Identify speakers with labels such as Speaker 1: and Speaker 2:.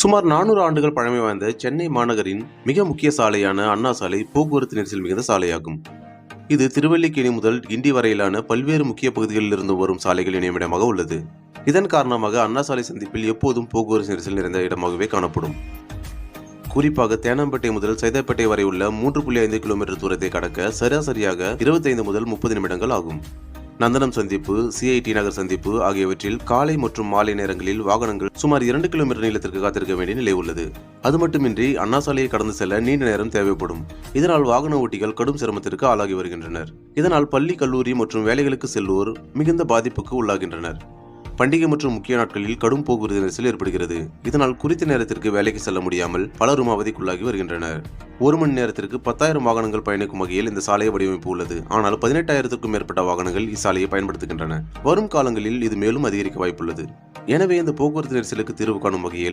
Speaker 1: சுமார் நானூறு ஆண்டுகள் பழமை வாய்ந்த சென்னை மாநகரின் மிக முக்கிய சாலையான அண்ணா சாலை போக்குவரத்து நெரிசல் மிகுந்த சாலையாகும். இது திருவல்லிக்கேணி முதல் கிண்டி வரையிலான பல்வேறு முக்கிய பகுதிகளில் இருந்து வரும் சாலைகள் இணையமிடமாக உள்ளது. இதன் காரணமாக அண்ணா சாலை சந்திப்பில் எப்போதும் போக்குவரத்து நெரிசல் நிறைந்த இடமாகவே காணப்படும். குறிப்பாக தேனாம்பேட்டை முதல் சைதாப்பேட்டை வரை உள்ள மூன்று புள்ளி ஐந்து கிலோமீட்டர் தூரத்தை கடக்க சராசரியாக இருபத்தைந்து முதல் முப்பது நிமிடங்கள் ஆகும். நந்தனம் சந்திப்பு சிஐடி நகர் சந்திப்பு ஆகியவற்றில் காலை மற்றும் மாலை நேரங்களில் வாகனங்கள் சுமார் இரண்டு கிலோமீட்டர் நீளத்திற்கு காத்திருக்க வேண்டிய நிலை உள்ளது. அது மட்டுமின்றி அண்ணா சாலையை கடந்து செல்ல நீண்ட நேரம் தேவைப்படும். இதனால் வாகன ஓட்டிகள் கடும் சிரமத்திற்கு ஆளாகி வருகின்றனர். இதனால் பள்ளி கல்லூரி மற்றும் வேலைகளுக்கு செல்வோர் மிகுந்த பாதிப்புக்கு உள்ளாகின்றனர். பண்டிகை மற்றும் முக்கிய நாட்களில் கடும் போக்குவரத்து நெரிசல் ஏற்படுகிறது. இதனால் குறித்த நேரத்திற்கு வேலைக்கு செல்ல முடியாமல் பலரும் அவதிக்குள்ளாகி வருகின்றனர். ஒரு மணி நேரத்திற்கு பத்தாயிரம் வாகனங்கள் பயணிக்கும் வகையில் இந்த சாலை வடிவமைப்பு உள்ளது. ஆனால் பதினெட்டாயிரத்துக்கும் மேற்பட்ட வாகனங்கள் இச்சாலையை பயன்படுத்துகின்றன. வரும் காலங்களில் இது மேலும் அதிகரிக்க வாய்ப்புள்ளது. எனவே இந்த போக்குவரத்து நெரிசலுக்கு தீர்வு காணும் வகையில்